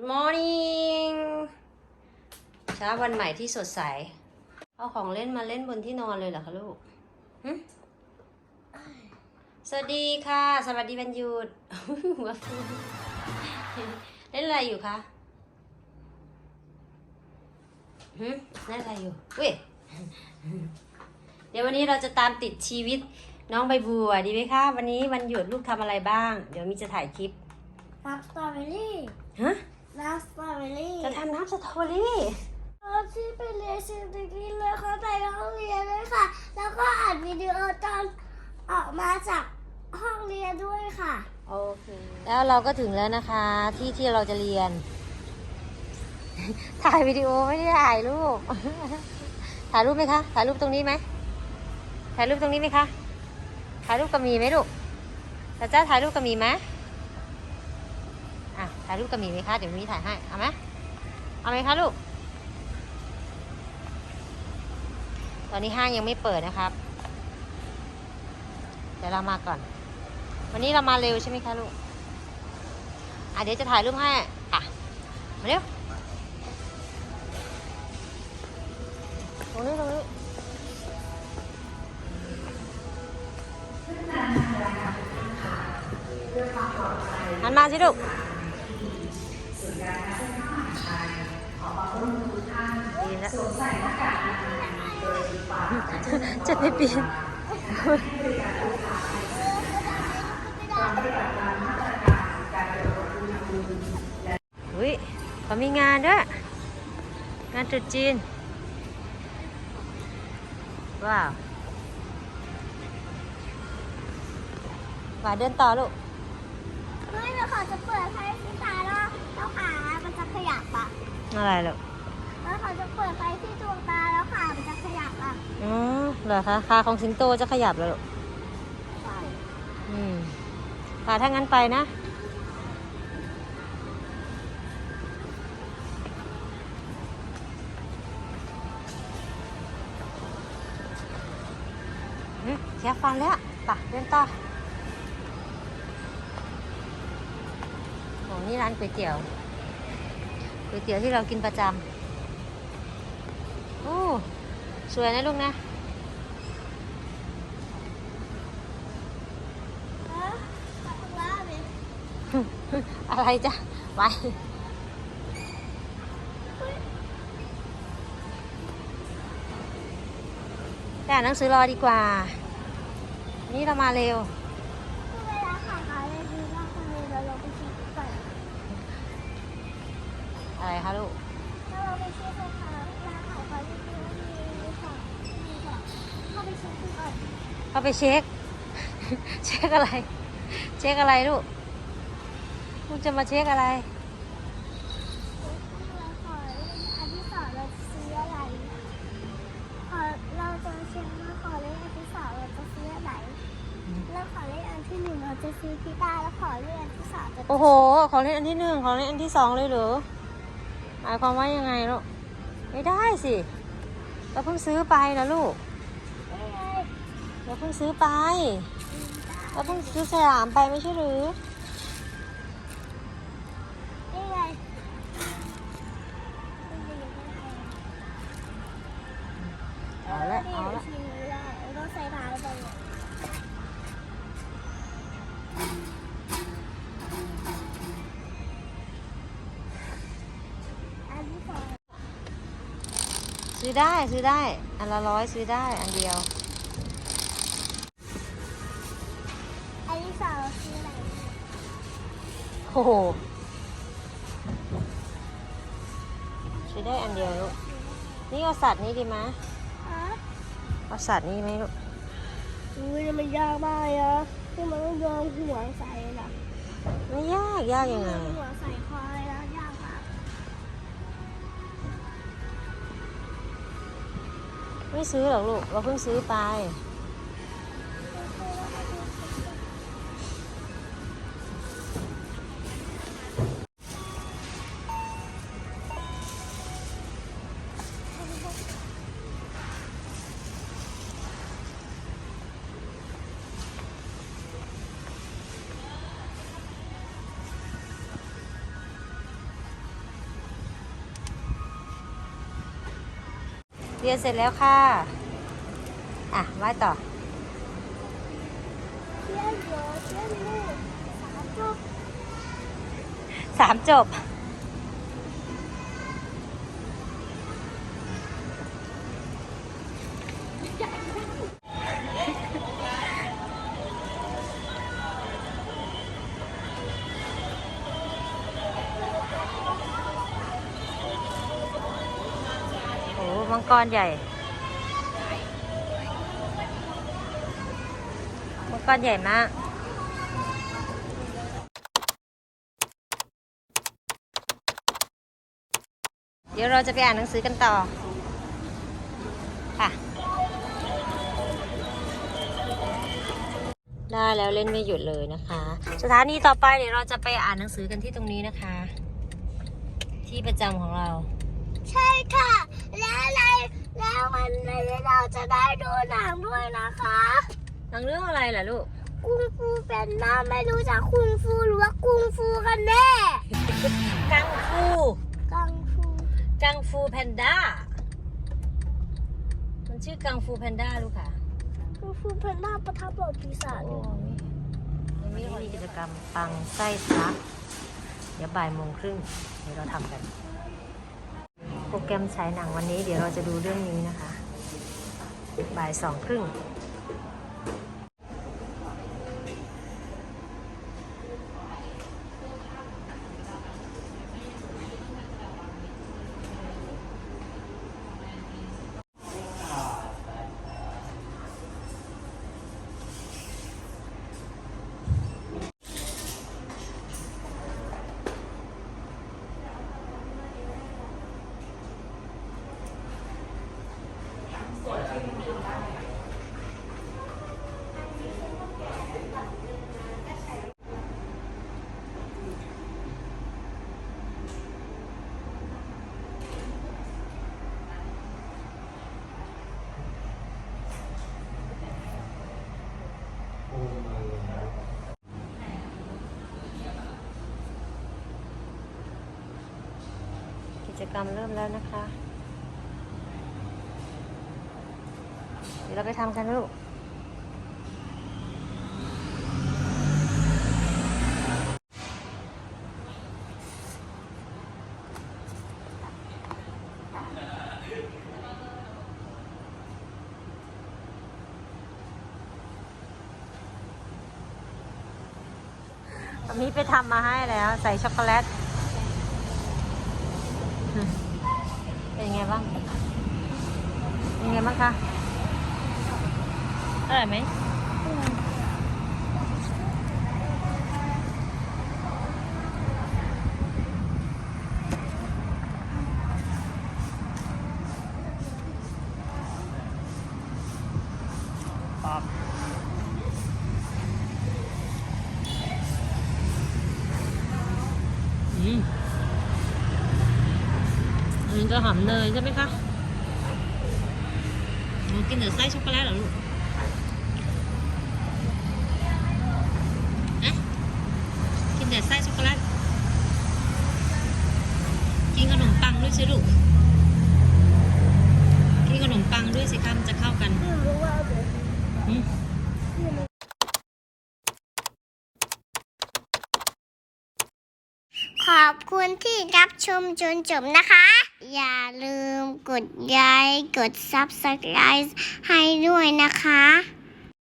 Good morning เช้าวันใหม่ที่สดใส เอาของเล่นมาเล่นบนที่นอนเลยเหรอคะลูกหึสวัสดีค่ะ สวัสดีวันหยุดหัวฟูเล่นอะไรอยู่คะหึเล่นอะไรอยู่เว้ยเดี๋ยววันนี้เราจะตามติดชีวิตน้องใบบัวดีไหมคะ วันนี้วันหยุดลูกทำอะไรบ้าง เดี๋ยวมีจะถ่ายคลิปน้ำสตรอเบอรี่ฮะ น้ำสตรอเบอรี่จะทำน้ำสตรอเบอรี่ตอนที่ไปเรียนสิ่งที่เลยเข้าไปห้องเรียนด้วยค่ะ แล้วก็อัดวิดีโอตอนออกมาจากห้องเรียนด้วยค่ะ โอเค แล้วเราก็ถึงแล้วนะคะ ที่ที่เราจะเรียน ถ่ายวิดีโอไม่ได้ถ่ายรูป ถ่ายรูปไหมคะ ถ่ายรูปตรงนี้ไหม ถ่ายรูปตรงนี้ไหมคะ ถ่ายรูปกับหมีไหมลูกแต่เจ้าถ่ายรูปกับหมีไหมอะ ถ่ายรูปกับหมีไหมคะ เดี๋ยวมีถ่ายให้ เอาไหมเอาไหมคะลูก ตอนนี้ห้างยังไม่เปิดนะครับ เดี๋ยวเรามาก่อน วันนี้เรามาเร็วใช่ไหมคะลูก อะเดี๋ยวจะถ่ายรูปให้ อะ มาเร็วตรงนี้ตรงนี้หันมาสิลูก จะไปเปลี่ยนอุ้ยเขามีงานด้วย งานตรุษจีน ว้าวว่าเดินต่อลูกไม่เราขอจะเปิดไฟที่ตาแล้วแล้วขามันจะขยับอะอะไรลูก แล้วขอจะเปิดไฟที่ดวงตาแล้วขามันจะขยับอะอ๋อเหรอคะขาของสิงโตจะขยับแล้วลูกใช่อืมค่ะถ้างั้นไปนะอืมเสียฟันแล้วไปเดินต่อโอ้นี่ร้านก๋วยเตี๋ยวก๋วยเตี๋ยวที่เรากินประจำ โอ้สวยนะลูกนะเออขอบคุณมากเลยอะไรจ้ะไปไปอ่านหนังสือรอดีกว่า นี่เรามาเร็ว เวลาขายขายเลยดีมากเลยเราลองไปเช็คก่อน อะไรคะลูก ถ้าเราไปเช็คราคาราคาขายดีดีค่ะดีค่ะเข้าไป เช็คดูก่อนเข้าไปเช็ค เช็คอะไร เช็คอะไรลูกลูกจะมาเช็คอะไรอันที่สองเราจะซื้ออะไรขอเราจะเช็คว่าขอเลขอันที่สองเราจะซื้ออะไรแล้วขอเลขอันที่หนึ่งเราจะซื้อกีตาร์แล้วขอเลขอันที่สามจะโอ้โห ของเล่นอันที่หนึ่งของเล่นอันที่สองเลยเหรอหมายความว่ายังไงลูกไม่ได้สิ เราเพิ่งซื้อไปนะลูกนี่ไง เราเพิ่งซื้อไปเราเพิ่งซื้อสยามไปไม่ใช่หรือนี่ไงเอาละเอาละต้องใส่ท้าไปเลยซื้อได้ซื้อได้ อันละร้อยซื้อได้อันเดียว อ้โหซื้อได้อันเดียวลูกนี่เอาสัตว์นี้ดีไหมฮะเอาสัตว์นี้ไหมลูกอุ้ยมันยากมากเลยนะที่มันต้องโยนหัวใส่น่ะไม่ยากยากยังไงหัวใส่คอเลยนะยากมากไม่ซื้อหรอกลูก เราเพิ่งซื้อไป เรียนเสร็จแล้วค่ะ อะไหว้ต่อสามจบ งกรใหญ่ มังกรใหญ่มากเดี๋ยวเราจะไปอ่านหนังสือกันต่อ ค่ะ ได้แล้วเล่นไม่หยุดเลยนะคะ สถานีต่อไปเดี๋ยวเราจะไปอ่านหนังสือกันที่ตรงนี้นะคะ ที่ประจำของเรา ใช่ค่ะ และอะไรแล้ววันนี้เราจะได้ดูหนังด้วยนะคะ หนังเรื่องอะไรล่ะลูก กุงฟูเป็นหน้าไม่รู้จักคุงฟูหรือว่ากุงฟูกันแน่กังฟูกังฟูกังฟูแพนด้า มันชื่อกังฟูแพนด้าลูกค่ะกุงฟูเป็นหน้าประทับบอกปีศาจโอ้ยังมีกิจกรรมปังไส้ทะลักเดี๋ยวบ่ายโมงครึ่งเดี๋ยวเราทำกัน โปรแกรมฉายหนังวันนี้เดี๋ยวเราจะดูเรื่องนี้นะคะบ่ายสองครึ่ง จกรรมเริ่มแล้วนะคะ เดี๋ยวเราไปทำกันลูกมีไปทำมาให้แล้ว ใส่ช็อกโกแลต เป็นไงบ้าง เป็นไงบ้างคะ อร่อยไหมปอบอืมอันนี้จะ หอมเนยใช่ไหมคะกินแต่ไส้ช็อกโกแลตเหรอลูกอะกินแต่ไส้ช็อกโกแลต กินขนมปังด้วยสิลูก กินขนมปังด้วยสิคะมันจะเข้ากันขอบคุณที่รับชมจนจบนะคะ อย่าลืมกดไลค์กด Subscribe ให้ด้วยนะคะ